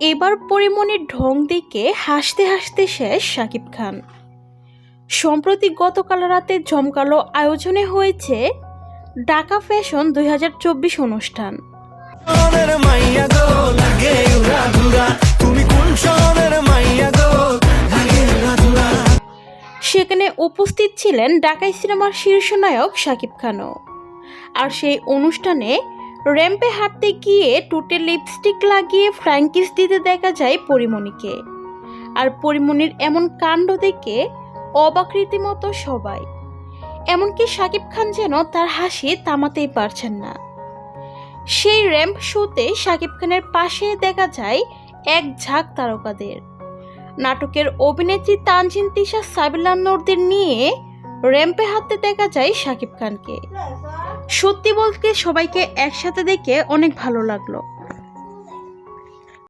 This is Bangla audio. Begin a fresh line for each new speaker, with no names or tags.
এবার পরিমণির ঢং দেখে হাসতে হাসতে শেষ শাকিব খান। সম্প্রতি গতকাল রাতে জমকালো আয়োজনে হয়েছে ঢাকা ফ্যাশন
দু হাজার চব্বিশ অনুষ্ঠান।
সেখানে উপস্থিত ছিলেন ঢাকাই সিনেমার শীর্ষ নায়ক শাকিব খানও। আর সেই অনুষ্ঠানে র্যাম্পে হাঁটতে গিয়ে টুটে লিপস্টিক লাগিয়ে ফ্র্যাঙ্কিস দিতে দেখা যায় পরিমণিকে। আর পরিমণির এমন কাণ্ড দেখে অবাক রীতিমতো সবাই। এমনকি শাকিব খান যেন তার হাসি থামাতেই পারছেন না। সেই র্যাম্প শোতে শাকিব খানের পাশে দেখা যায় এক ঝাঁক তারকাদের। নাটকের অভিনেত্রী তানজিন তিশা সাবিলা নূরদের নিয়ে র্যাম্পে হাঁটতে দেখা যায় শাকিব খানকে। সত্যি বলতে সবাইকে একসাথে দেখে অনেক ভালো লাগল।